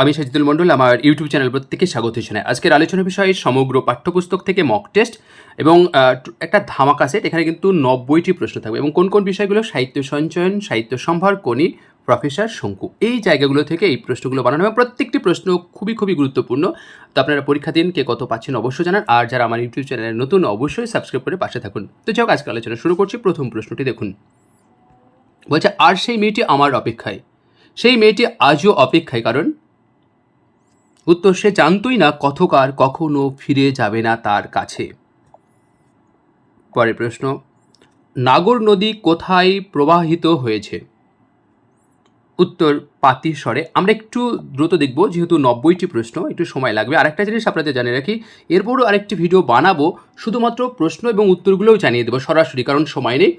আমি সাজিদুল মণ্ডল, আমার YouTube channel প্রত্যেকে স্বাগত জানাই। আজকের আলোচনা বিষয়ে সমগ্র পাঠ্যপুস্তক থেকে মক টেস্ট এবং একটা ধামাকা সেট এখানে কিন্তু নব্বইটি প্রশ্ন থাকবে এবং কোন কোন বিষয়গুলো? সাহিত্য সঞ্চয়ন, সাহিত্য সম্ভার কোনি প্রফেসর শঙ্কু। এই জায়গাগুলো থেকে এই প্রশ্নগুলো বানানো হবে প্রত্যেকটি প্রশ্ন খুবই খুবই গুরুত্বপূর্ণ। তো আপনারা পরীক্ষা দিন, কে কত পাচ্ছেন অবশ্যই জানান আর যারা আমার ইউটিউব চ্যানেলে নতুন, অবশ্যই সাবস্ক্রাইব করে পাশে থাকুন। তো যাই হোক, আজকে আলোচনা শুরু করছি। প্রথম প্রশ্নটি দেখুন। বলছে, আর সেই মেয়েটি আমার অপেক্ষায়। সেই মেয়েটি আজও অপেক্ষায় কারণ উত্তর সে জানতই না কথকার কখনো ফিরে যাবে না তার কাছে। পরের প্রশ্ন, নাগর নদী কোথায় প্রবাহিত হয়েছে? উত্তর, পাতিস্বরে। আমরা একটু দ্রুত দেখব, যেহেতু নব্বইটি প্রশ্ন, একটু সময় লাগবে। আরেকটা জিনিস আপনাদের জানিয়ে রাখি, এরপরও আরেকটি ভিডিও বানাবো, শুধুমাত্র প্রশ্ন এবং উত্তরগুলোও জানিয়ে দেবো সরাসরি, কারণ সময় নেই।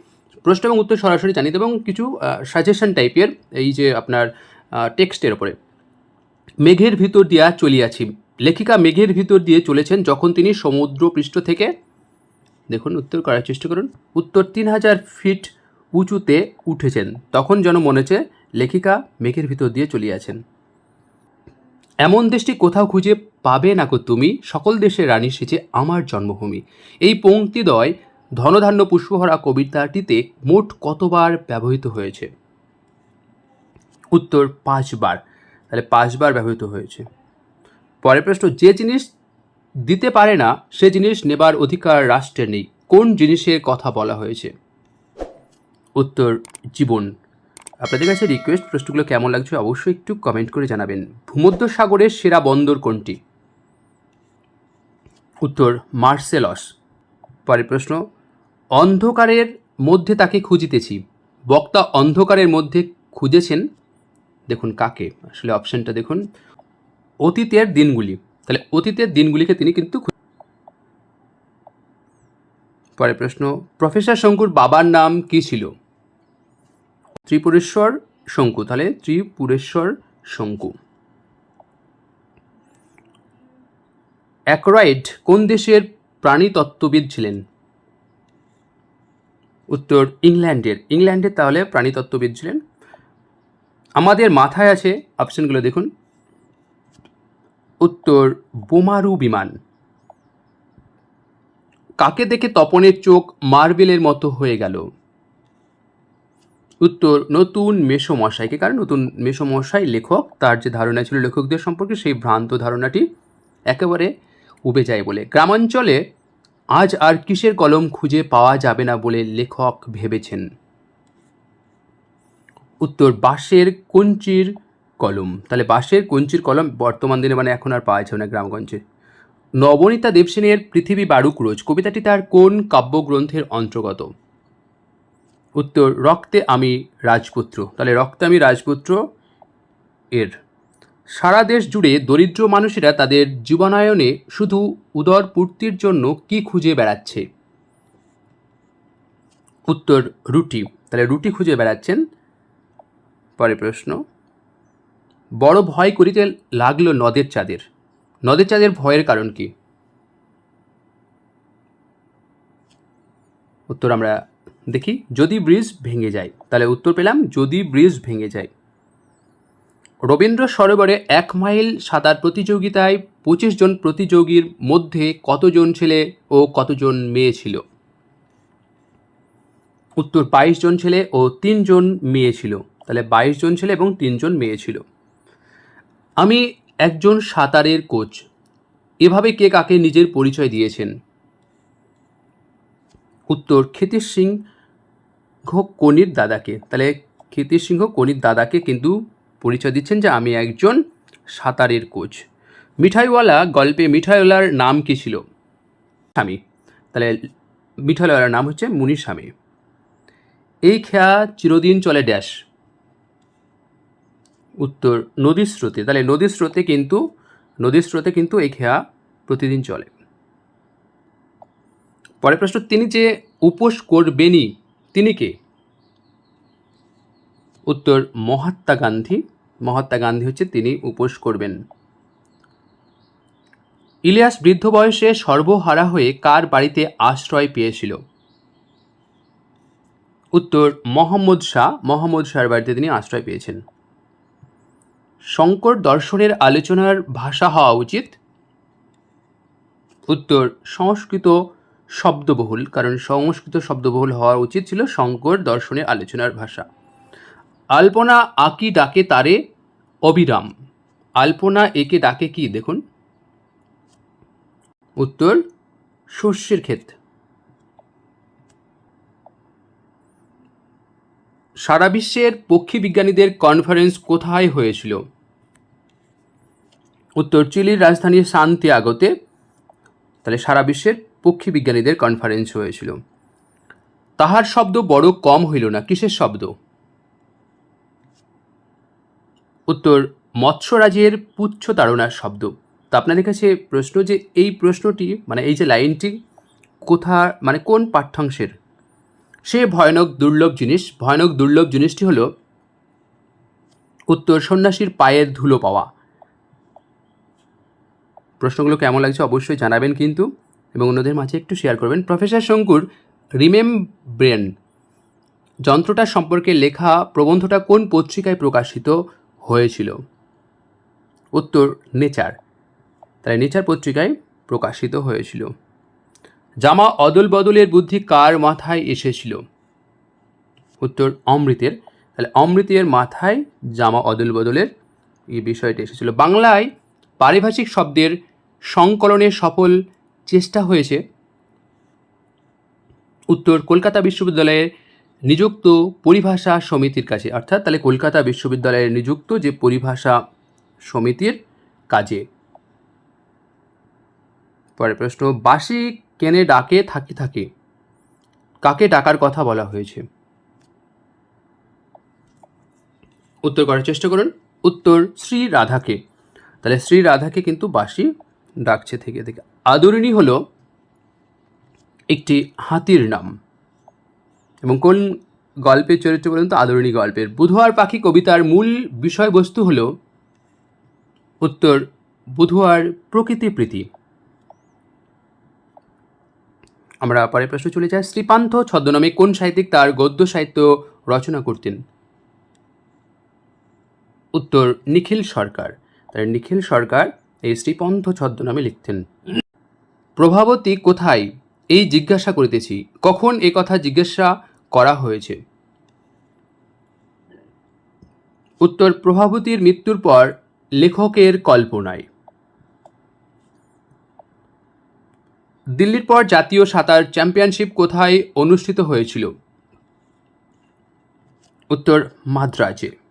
প্রশ্ন এবং উত্তর সরাসরি জানিয়ে দেবো এবং কিছু সাজেশন টাইপের এই যে আপনার টেক্সটের ওপরে মেঘের ভিতর দিয়া চলিয়াছি। লেখিকা মেঘের ভিতর দিয়ে চলেছেন যখন তিনি সমুদ্র পৃষ্ঠ থেকে। দেখুন, উত্তর করার চেষ্টা করুন। উত্তর তিন হাজার ফিট উঁচুতে উঠেছেন, তখন যেন মনে হচ্ছে লেখিকা মেঘের ভিতর দিয়ে চলিয়াছেন। এমন দেশটি কোথাও খুঁজে পাবে না কো তুমি? সকল দেশের রানী সেচে আমার জন্মভূমি। এই পঙ্ক্তিদয় ধনধান্য পুষ্পহরা কবিতাটিতে মোট কতবার ব্যবহৃত হয়েছে? উত্তর পাঁচবার। তাহলে পাঁচবার ব্যবহৃত হয়েছে। পরের প্রশ্ন, যে জিনিস দিতে পারে না, সে জিনিস নেবার অধিকার রাষ্ট্রের নেই। কোন জিনিসের কথা বলা হয়েছে? উত্তর, জীবন। আপনাদের কাছে রিকোয়েস্ট প্রশ্নগুলো কেমন লাগছে অবশ্যই একটু কমেন্ট করে জানাবেন। ভূমধ্য সাগরের সেরা বন্দর কোনটি? উত্তর, মার্সেলস। পরের প্রশ্ন, অন্ধকারের মধ্যে তাকে খুঁজিতেছি। বক্তা অন্ধকারের মধ্যে খুঁজেছেন দেখুন কাকে, আসলে অপশনটা দেখুন। অতীতের দিনগুলি, তাহলে অতীতের দিনগুলিকে তিনি কিন্তু পরের প্রশ্ন, প্রফেসর শঙ্কুর বাবার নাম কি ছিল? ত্রিপুরেশ্বর শঙ্কু, তাহলে ত্রিপুরেশ্বর শঙ্কু। অ্যাক্রয়েড কোন দেশের প্রাণীতত্ত্ববিদ ছিলেন? উত্তর ইংল্যান্ডের ইংল্যান্ডের তাহলে প্রাণীতত্ত্ববিদ ছিলেন আমাদের মাথায় আছে অপশনগুলো দেখুন। উত্তর, বোমারু বিমান। কাকে দেখে তপনের চোখ মার্বেলের মতো হয়ে গেল? উত্তর, নতুন মেষমশাইকে কারণ নতুন মেষমশাই লেখক, তার যে ধারণা ছিল লেখকদের সম্পর্কে, সেই ভ্রান্ত ধারণাটি একেবারে উবে যায় বলে। গ্রামাঞ্চলে আজ আর কিসের কলম খুঁজে পাওয়া যাবে না বলে লেখক ভেবেছেন। উত্তর বাঁশের কঞ্চির কলম। তাহলে বাঁশের কঞ্চির কলম বর্তমান দিনে মানে এখন আর পাওয়া যাবে না গ্রামগঞ্জে। নবনীতা দেবসেনের পৃথিবী বারুক রোজ, কবিতাটি তার কোন কাব্যগ্রন্থের অন্তর্গত? উত্তর, রক্তে আমি রাজপুত্র। তাহলে রক্তে আমি রাজপুত্র এর। সারা দেশ জুড়ে দরিদ্র মানুষেরা তাদের জীবনায়নে শুধু উদর পূর্তির জন্য কি খুঁজে বেড়াচ্ছে? উত্তর, রুটি। তাহলে রুটি খুঁজে বেড়াচ্ছেন পরে প্রশ্ন। বড় ভয় করিতে লাগল নদের চাঁদের। নদের চাঁদের ভয়ের কারণ কি? উত্তর আমরা দেখি, যদি ব্রিজ ভেঙে যায়। তাহলে উত্তর পেলাম, যদি ব্রিজ ভেঙে যায়। রবীন্দ্র সরোবরে এক মাইল সাঁতার প্রতিযোগিতায় পঁচিশ জন প্রতিযোগীর মধ্যে কতজন ছেলে ও কতজন মেয়ে ছিল? উত্তর বাইশ জন ছেলে ও তিনজন মেয়ে ছিল। তাহলে বাইশ জন ছেলে এবং তিনজন মেয়ে ছিল। আমি একজন সাঁতারের কোচ। এভাবে কে কাকে নিজের পরিচয় দিয়েছেন? উত্তর, ক্ষিতিশ সিংহ কনির দাদাকে। তাহলে ক্ষিতিশ সিংহ কনির দাদাকে কিন্তু পরিচয় দিচ্ছেন যে আমি একজন সাঁতারের কোচ। মিঠাইওয়ালা গল্পে মিঠাইওয়ালার নাম কি ছিল? স্বামী। তাহলে মিঠাইওয়ালার নাম হচ্ছে মুনির স্বামী। এই খেয়া চিরদিন চলে ড্যাশ। উত্তর নদীর স্রোতে। তাহলে নদীর স্রোতে কিন্তু নদীর স্রোতে কিন্তু এই খেয়া প্রতিদিন চলে। পরের প্রশ্ন, তিনি যে উপোস করবেনই, তিনি কে? উত্তর, মহাত্মা গান্ধী। মহাত্মা গান্ধী হচ্ছে তিনি উপোস করবেন। ইলিয়াস বৃদ্ধ বয়সে সর্বহারা হয়ে কার বাড়িতে আশ্রয় পেয়েছিল? উত্তর, মোহাম্মদ শাহ। মোহাম্মদ শাহর বাড়িতে তিনি আশ্রয় পেয়েছেন। শঙ্কর দর্শনের আলোচনার ভাষা হওয়া উচিত? উত্তর, সংস্কৃত শব্দবহুল, কারণ সংস্কৃত শব্দবহুল হওয়া উচিত ছিল শঙ্কর দর্শনের আলোচনার ভাষা। আলপনা আকি ডাকে তারে অবিরাম। আলপনা একে ডাকে কি, দেখুন। উত্তর, শস্যের ক্ষেত। সারা বিশ্বের পক্ষী বিজ্ঞানীদের কনফারেন্স কোথায় হয়েছিল? উত্তর চিলির রাজধানী সান্তিয়াগোতে, তাহলে সারা বিশ্বের পক্ষী বিজ্ঞানীদের কনফারেন্স হয়েছিল। তাহার শব্দ বড় কম হইল না, কিসের শব্দ? উত্তর, মৎস্যরাজের পুচ্ছ তাড়নার শব্দ। তো আপনাদের কাছে প্রশ্ন যে এই প্রশ্নটি মানে এই যে লাইনটি, কোথা মানে কোন পাঠ্যাংশের? সে ভয়ানক দুর্লভ জিনিস, ভয়ানক দুর্লভ জিনিসটি হলো, উত্তর সন্ন্যাসীর পায়ের ধুলো পাওয়া। প্রশ্নগুলো কেমন লাগছে অবশ্যই জানাবেন কিন্তু এবং অন্যদের মাঝে একটু শেয়ার করবেন। প্রফেসর শঙ্কুর রিমেমব্রেন যন্ত্রটা সম্পর্কে লেখা প্রবন্ধটা কোন পত্রিকায় প্রকাশিত হয়েছিল? উত্তর নেচার তাই নেচার পত্রিকায় প্রকাশিত হয়েছিল। জামা অদল বদলের বুদ্ধি কার মাথায় এসেছিল? উত্তর, অমৃতের। তাহলে অমৃতের মাথায় জামা অদল বদলের এই বিষয়টি এসেছিল। বাংলায় পারিভাষিক শব্দের সংকলনের সফল চেষ্টা হয়েছে। উত্তর কলকাতা বিশ্ববিদ্যালয়ের নিযুক্ত পরিভাষা সমিতির কাছে। অর্থাৎ তাহলে কলকাতা বিশ্ববিদ্যালয়ের নিযুক্ত যে পরিভাষা সমিতির কাজে। পরের প্রশ্ন, বাসি কেনে ডাকে থাকি থাকে? কাকে ডাকার কথা বলা হয়েছে? উত্তর করার চেষ্টা করুন। উত্তর শ্রী রাধাকে। তাহলে শ্রী রাধাকে কিন্তু বাসি ডাকছে থেকে থেকে। আদরিণী হলো একটি হাতির নাম। এবং কোন গল্পের চরিত্র বলুন তো, আদরণী গল্পের। বুধুয়ার পাখি কবিতার মূল বিষয়বস্তু হল উত্তর, বুধুয়ার প্রকৃতি প্রীতি। আমরা পরের প্রশ্ন চলে যাই। শ্রীপান্থ ছদ্মনামে কোন সাহিত্যিক তার গদ্য সাহিত্য রচনা করতেন? উত্তর, নিখিল সরকার। তাই নিখিল সরকার এই শ্রীপন্থ ছদ্মনামে লিখতেন। প্রভাবতী কোথায়? এই জিজ্ঞাসা করিতেছি, কখন এ কথা জিজ্ঞাসা করা হয়েছে? উত্তর, প্রভাবতীর মৃত্যুর পর লেখকের কল্পনায়। দিল্লির পর জাতীয় সাঁতার চ্যাম্পিয়নশিপ কোথায় অনুষ্ঠিত হয়েছিল? উত্তর, মাদ্রাজে।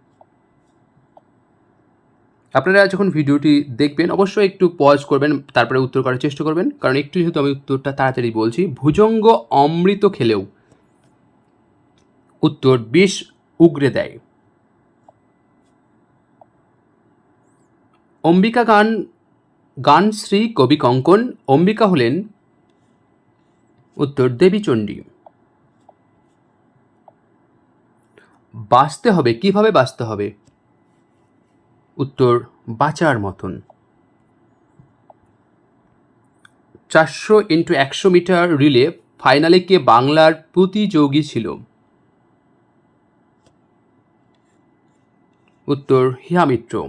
আপনারা যখন ভিডিওটি দেখবেন, অবশ্যই একটু পজ করবেন, তারপরে উত্তর করার চেষ্টা করবেন। কারণ একটু যেহেতু আমি উত্তরটা তাড়াতাড়ি বলছি, ভুজঙ্গ অমৃত খেলেও উত্তর বিষ উগরে দেয়। অম্বিকা গান গান শ্রী কবি কঙ্কন, অম্বিকা হলেন উত্তর দেবীচণ্ডী। বাঁচতে হবে, কীভাবে বাঁচতে হবে? উত্তর বাঁচার মতন। চারশো ইন্টু একশো মিটার রিলে ফাইনালে কে বাংলার প্রতিযোগী ছিল? উত্তর, হিয়া মিত্র।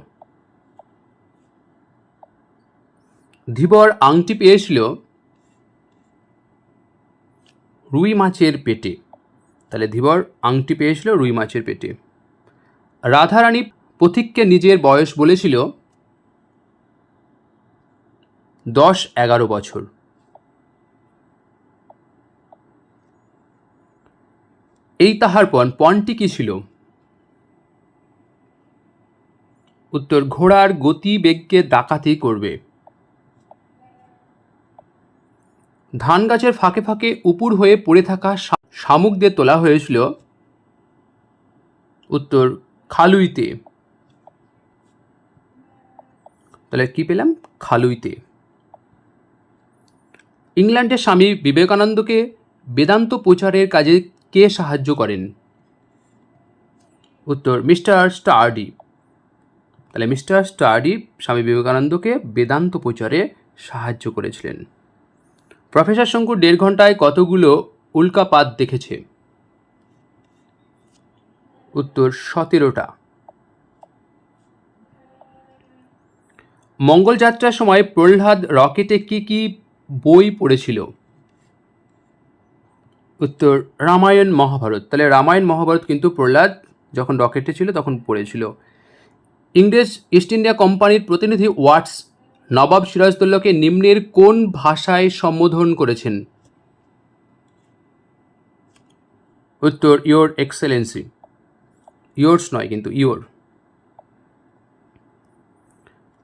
ধীবর আংটি পেয়েছিল রুই মাছের পেটে। তাহলে ধীবর আংটি পেয়েছিল রুই মাছের পেটে। রাধারানী পথিককে নিজের বয়স বলেছিল দশ এগারো বছর। এই তাহার পণ, পণটি কি ছিল? উত্তর, ঘোড়ার গতি বেগকে ডাকাতি করবে। ধান গাছের ফাঁকে ফাঁকে উপুর হয়ে পড়ে থাকা শা- শামুকদের তোলা হয়েছিল উত্তর, খালুইতে। তাহলে কি পেলাম? খালুইতে। ইংল্যান্ডের স্বামী বিবেকানন্দকে বেদান্ত প্রচারের কাজে কে সাহায্য করেন? উত্তর, মিস্টার স্টার্ডি। তাহলে মিস্টার স্টার্ডি স্বামী বিবেকানন্দকে বেদান্ত প্রচারে সাহায্য করেছিলেন। প্রফেসর শঙ্কর দেড় ঘন্টায় কতগুলো উল্কাপাত দেখেছে? উত্তর, সতেরোটা। মঙ্গল যাত্রার সময় প্রহ্লাদ রকেটে কি কি বই পড়েছিল? উত্তর, রামায়ণ, মহাভারত। তাহলে রামায়ণ, মহাভারত কিন্তু প্রহ্লাদ যখন রকেটে ছিল তখন পড়েছিল। ইংরেজ ইস্ট ইন্ডিয়া কোম্পানির প্রতিনিধি ওয়াটস নবাব সিরাজদৌল্লাকে নিম্নের কোন ভাষায় সম্বোধন করেছেন? উত্তর ইয়োর এক্সেলেন্সি। ইয়োর্স নয় কিন্তু ইয়োর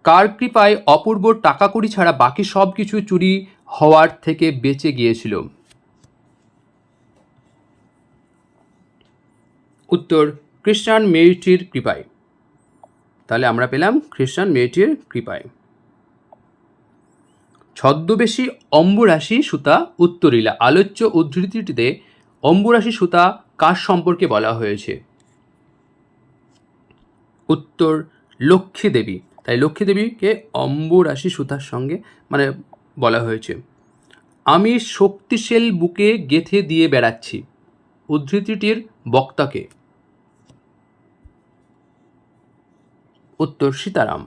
কার কৃপায় অপূর্ব টাকা কড়ি ছাড়া বাকি সব কিছু চুরি হওয়ার থেকে বেঁচে গিয়েছিল? উত্তর, খ্রিস্টান মেয়েটির কৃপায়। তাহলে আমরা পেলাম খ্রিস্টান মেয়েটির কৃপায়। ছদ্মবেশী অম্বুরাশি সুতা উত্তরিলা। আলোচ্য উদ্ধৃতিটিতে অম্বুরাশি সুতা কার সম্পর্কে বলা হয়েছে? উত্তর, লক্ষ্মী দেবী। তাই লক্ষ্মী দেবীকে অম্বুরাশি সুতার সঙ্গে মানে বলা হয়েছে। আমি শক্তিশীল বুকে গেথে দিয়ে বেড়াচ্ছি, উদ্ধৃতিটির বক্তাকে। উত্তর সীতারাম।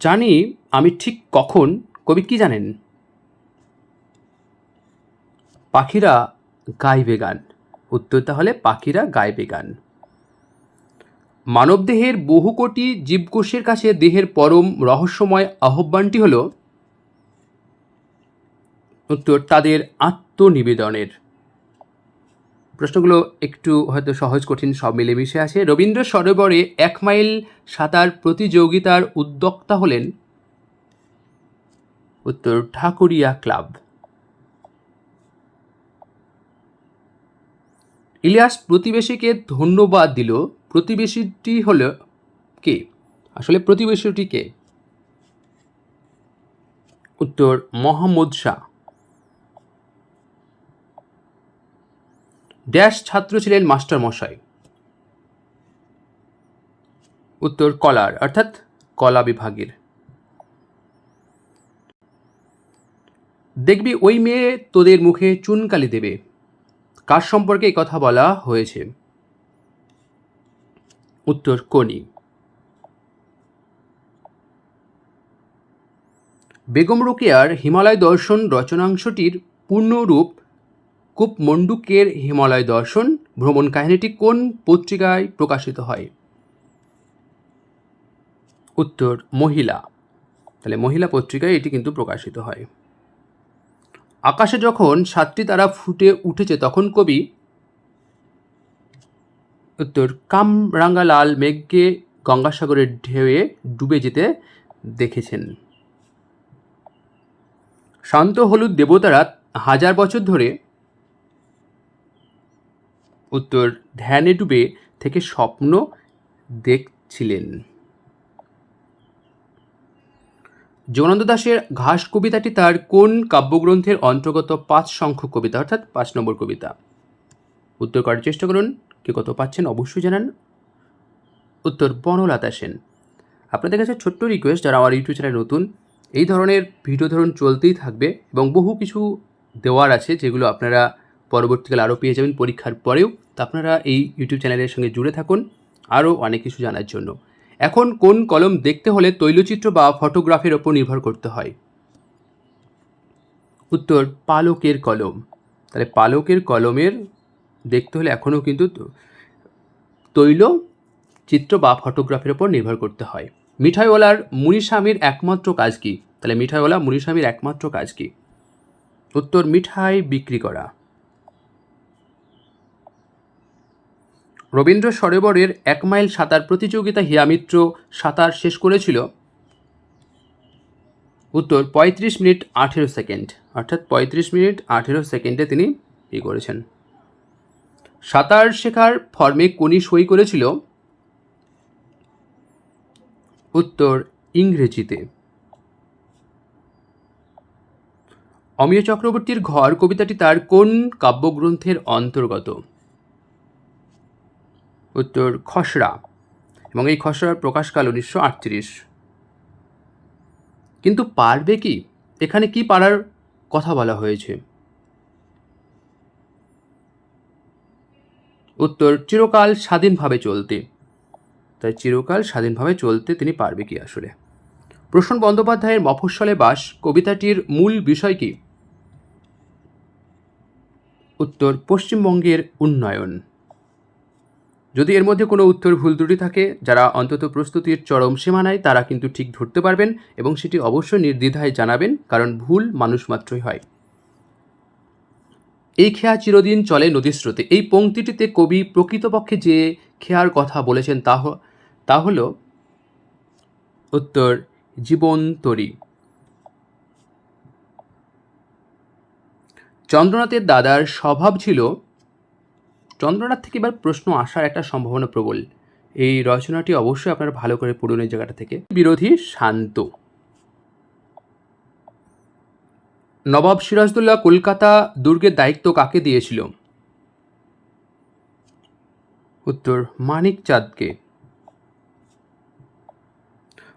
জানি আমি ঠিক কখন, কবি কি জানেন? পাখিরা গাইবে গান, উত্তর তাহলে পাখিরা গাইবে গান। মানবদেহের বহু কোটি জীবকোষের কাছে দেহের পরম রহস্যময় আহ্বানটি হল উত্তর তাদের আত্মনিবেদনের। প্রশ্নগুলো একটু হয়তো সহজ, কঠিন, সব মিলেমিশে আছে রবীন্দ্র সরোবরে এক মাইল সাঁতার প্রতিযোগিতার উদ্যোক্তা হলেন উত্তর ঠাকুরিয়া ক্লাব। ইলিয়াস প্রতিবেশীকে ধন্যবাদ দিল। প্রতিবেশীটি হল কে? আসলে প্রতিবেশীটি কে? উত্তর, মোহাম্মদ শাহ। ড্যাশ ছাত্র ছিলেন মাস্টার মশাই। উত্তর, কলার, অর্থাৎ কলা বিভাগের। দেখবি ওই মেয়ে তোদের মুখে চুনকালি দেবে। কার সম্পর্কে এই কথা বলা হয়েছে? উত্তর কোনি বেগম রোকেয়ার হিমালয় দর্শন রচনাংশটির পূর্ণরূপ কূপমণ্ডুকের হিমালয় দর্শন ভ্রমণ কাহিনীটি কোন পত্রিকায় প্রকাশিত হয়? উত্তর, মহিলা। তাহলে মহিলা পত্রিকায় এটি কিন্তু প্রকাশিত হয়। আকাশে যখন সাতটি তারা ফুটে উঠেছে, তখন কবি উত্তর কামরাঙ্গা লাল মেঘকে গঙ্গাসাগরের ঢেউয়ে ডুবে যেতে দেখেছেন। শান্ত হলুদ দেবতারা হাজার বছর ধরে উত্তর ধ্যানে ডুবে থেকে স্বপ্ন দেখছিলেন। যোগানন্দ দাসের ঘাস কবিতাটি তার কোন কাব্যগ্রন্থের অন্তর্গত পাঁচ সংখ্যক কবিতা, অর্থাৎ পাঁচ নম্বর কবিতা? উত্তর করার চেষ্টা করুন। কে কত পাচ্ছেন অবশ্যই জানান। উত্তর বনলতা সেন। আপনাদের কাছে ছোট্ট রিকোয়েস্ট যারা আমার ইউটিউব চ্যানেল নতুন, এই ধরনের ভিডিও ধরুন চলতেই থাকবে এবং বহু কিছু দেওয়ার আছে, যেগুলো আপনারা পরবর্তীকালে আরও পেয়ে যাবেন পরীক্ষার পরেও। তো আপনারা এই ইউটিউব চ্যানেলের সঙ্গে জুড়ে থাকুন আরও অনেক কিছু জানার জন্য। এখন কোন কলম দেখতে হলে তৈলচিত্র বা ফটোগ্রাফির ওপর নির্ভর করতে হয়? উত্তর, পালকের কলম। তাহলে পালকের কলমের দেখতে হলে এখনও কিন্তু তৈল চিত্র বা ফটোগ্রাফির ওপর নির্ভর করতে হয়। মিঠাইওয়ালার মুনিস্বামীর একমাত্র কাজ কি? তাহলে মিঠাইওয়ালা মুনিস্বামীর একমাত্র কাজ কি? উত্তর, মিঠাই বিক্রি করা। রবীন্দ্র সরোবরের এক মাইল সাঁতার প্রতিযোগিতা হিয়ামিত্র সাঁতার শেষ করেছিল। উত্তর পঁয়ত্রিশ মিনিট আঠেরো সেকেন্ড, অর্থাৎ পঁয়ত্রিশ মিনিট আঠেরো সেকেন্ডে তিনি ই করেছেন। সাঁতার শেখার ফর্মে কোনি সই করেছিল। উত্তর ইংরেজিতে। অমিয় চক্রবর্তীর ঘর কবিতাটি তার কোন কাব্যগ্রন্থের অন্তর্গত? উত্তর খসড়া এবং এই খসড়ার প্রকাশকাল উনিশশো আটত্রিশ। কিন্তু পারবে কি? এখানে কি পারার কথা বলা হয়েছে? উত্তর, চিরকাল স্বাধীনভাবে চলতে। তাই চিরকাল স্বাধীনভাবে চলতে তিনি পারবে কি আসলে? প্রসন্ন বন্দ্যোপাধ্যায়ের মফস্বলে বাস কবিতাটির মূল বিষয় কি? উত্তর, পশ্চিমবঙ্গের উন্নয়ন। যদি এর মধ্যে কোনো উত্তর ভুল ত্রুটি থাকে, যারা অন্তত প্রস্তুতির চরম সীমানায়, তারা কিন্তু ঠিক ধরতে পারবেন এবং সেটি অবশ্যই নির্দ্বিধায় জানাবেন, কারণ ভুল মানুষ মাত্রই হয়। এই খেয়া চিরদিন চলে নদীর স্রোতে। এই পংক্তিটিতে কবি প্রকৃতপক্ষে যে খেয়ার কথা বলেছেন, তা তা হল উত্তর জীবন তরী চন্দ্রনাথের দাদার স্বভাব ছিল চন্দ্রনাথ থেকে এবার প্রশ্ন আসার একটা সম্ভাবনা প্রবল। এই রচনাটি অবশ্যই আপনারা ভালো করে পড়ুন এই জায়গাটা থেকে। বিরোধী শান্ত। নবাব সিরাজদৌল্লা কলকাতা দুর্গের দায়িত্ব কাকে দিয়েছিল? উত্তর, মানিক চাঁদকে।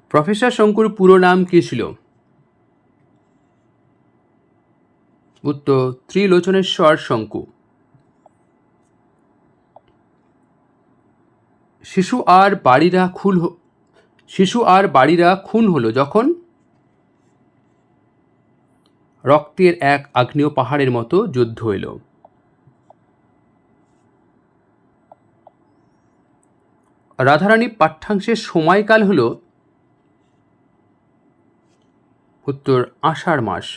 প্রফেসর শঙ্কুর পুরো নাম কী ছিল? উত্তর, ত্রিলোচনেশ্বর শঙ্কু। শিশু আর বাড়িরা খুন শিশু আর বাড়িরা খুন হলো যখন রক্তের এক আগ্নেয় পাহাড়ের মতো যুদ্ধ এলো। রাধারানী পাঠ্যাংশের সময়কাল হল উত্তর আষাঢ় মাস।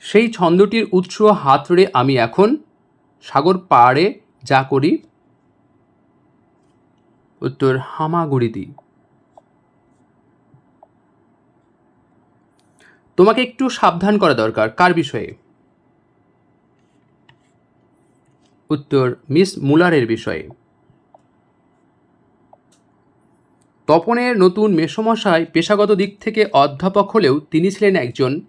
সেই ছন্দটির উৎস হাতড়ে আমি এখন সাগর পাড়ে যা করি, উত্তর হামাগুড়ি দিই তোমাকে একটু সাবধান করা দরকার, কার বিষয়ে? উত্তর, মিস মুলারের বিষয়ে। তপনের নতুন মেসমশাই পেশাগত দিক থেকে অধ্যাপক হলেও তিনি ছিলেন একজন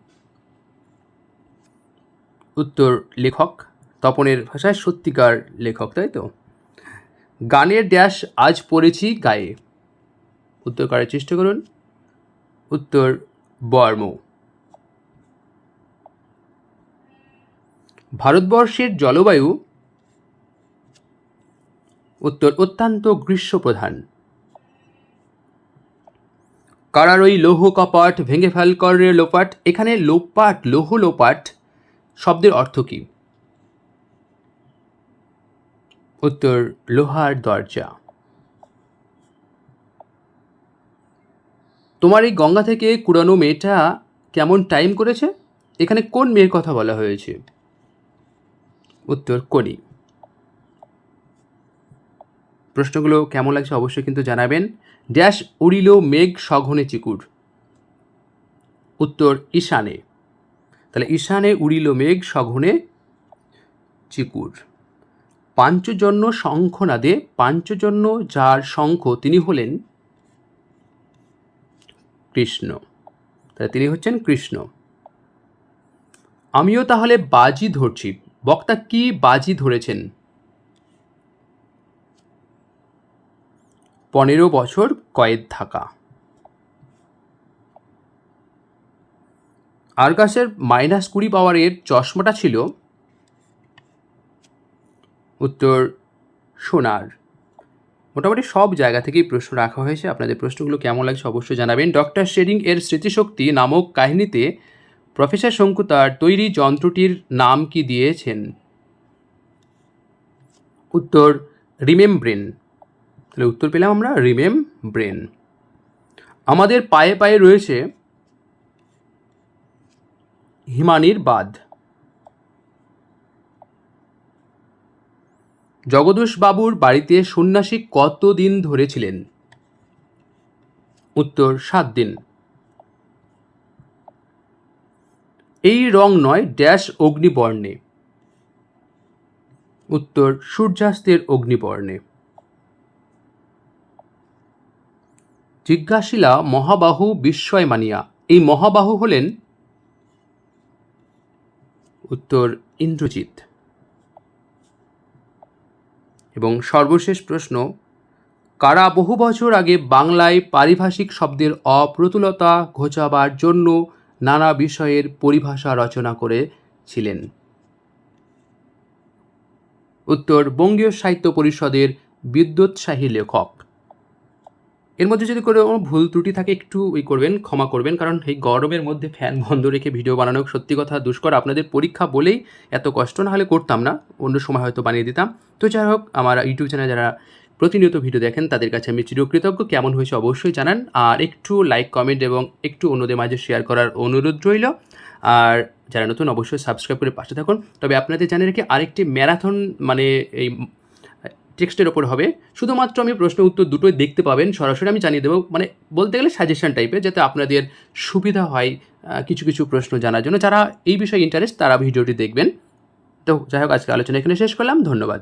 উত্তর লেখক। তপনের ভাষায় সত্যিকার লেখক, তাই তো? গানের ড্যাশ আজ পড়েছি গায়ে। উত্তর করার চেষ্টা করুন? উত্তর বর্ম। ভারতবর্ষের জলবায়ু উত্তর অত্যন্ত গ্রীষ্মপ্রধান। কারার ওই লৌহ কপাট, ভেঙে ফেল করে লোপাট, এখানে লোপাট, লৌহ লোপাট শব্দের অর্থ কী? উত্তর, লোহার দরজা। তোমার এই গঙ্গা থেকে কুড়ানো মেয়েটা কেমন টাইম করেছে? এখানে কোন মেয়ের কথা বলা হয়েছে? উত্তর কনি প্রশ্নগুলো কেমন লাগছে অবশ্যই কিন্তু জানাবেন। ড্যাশ উড়িল মেঘ সঘনে চিকুর। উত্তর, ঈশানে। তাহলে ঈশানে উড়িল মেঘ সঘনে চিকুর। পাঞ্চজন্য শঙ্খনাদে পাঞ্চজন্য যার শঙ্খ তিনি হলেন কৃষ্ণ। তাহলে তিনি হচ্ছেন কৃষ্ণ। আমিও তাহলে বাজি ধরছি। বক্তা কি বাজি ধরেছেন? পনেরো বছর কয়েদ থাকা। আরগাসের মাইনাস কুড়ি পাওয়ারের চশমাটা ছিল উত্তর সোনার। মোটামুটি সব জায়গা থেকেই প্রশ্ন রাখা হয়েছে। আপনাদের প্রশ্নগুলো কেমন লাগছে অবশ্যই জানাবেন। ডক্টর শেরিং এর স্মৃতিশক্তি নামক কাহিনীতে প্রফেসর শঙ্কু তার তৈরি যন্ত্রটির নাম কি দিয়েছেন? উত্তর, রিমেমব্রেন। তাহলে উত্তর পেলাম আমরা রিমেম ব্রেন আমাদের পায়ে পায়ে রয়েছে হিমানির বাঁধ। জগদোষ বাবুর বাড়িতে সন্ন্যাসী কতদিন ধরে ছিলেন? উত্তর, সাত দিন। এই রং নয়, ড্যাশ অগ্নিবর্ণে। উত্তর, সূর্যাস্তের অগ্নিবর্ণে। জিজ্ঞাসিলা মহাবাহু বিস্ময় মানিয়া এই মহাবাহু হলেন? উত্তর, ইন্দ্রজিৎ। এবং সর্বশেষ প্রশ্ন, কারা বহু বছর আগে বাংলায় পারিভাষিক শব্দের অপ্রতুলতা ঘোচাবার জন্য নানা বিষয়ের পরিভাষা রচনা করেছিলেন? উত্তর বঙ্গীয় সাহিত্য পরিষদের বিদ্যুৎসাহী লেখক। এর মধ্যে যদি কোনো ভুল ত্রুটি থাকে, একটু ওই করবেন, ক্ষমা করবেন, কারণ এই গরমের মধ্যে ফ্যান বন্ধ রেখে ভিডিও বানানো সত্যি কথা দুষ্কর। আপনাদের পরীক্ষা বলেই এত কষ্ট না হলে করতাম না, অন্য সময় হয়তো বানিয়ে দিতাম। তো যাই হোক, আমার ইউটিউব চ্যানেলে যারা প্রতিনিয়ত ভিডিও দেখেন, তাদের কাছে আমি চিরকৃতজ্ঞ। কেমন হয়েছে অবশ্যই জানান। আর একটু লাইক কমেন্ট এবং একটু অন্যদের মাঝে শেয়ার করার অনুরোধ রইল। আর যারা নতুন, অবশ্যই সাবস্ক্রাইব করে পাশে থাকুন। তবে আপনাদের জানিয়ে রেখে, আরেকটি ম্যারাথন মানে এই টেক্সটের ওপর হবে। শুধুমাত্র আমি প্রশ্ন উত্তর দুটোই দেখতে পাবেন। সরাসরি আমি জানিয়ে দেবো মানে বলতে গেলে সাজেশন টাইপের যাতে আপনাদের সুবিধা হয় কিছু কিছু প্রশ্ন জানার জন্য। যারা এই বিষয়ে ইন্টারেস্ট তারা ভিডিওটি দেখবেন। তো যাই হোক আজকে আলোচনা এখানে শেষ করলাম। ধন্যবাদ।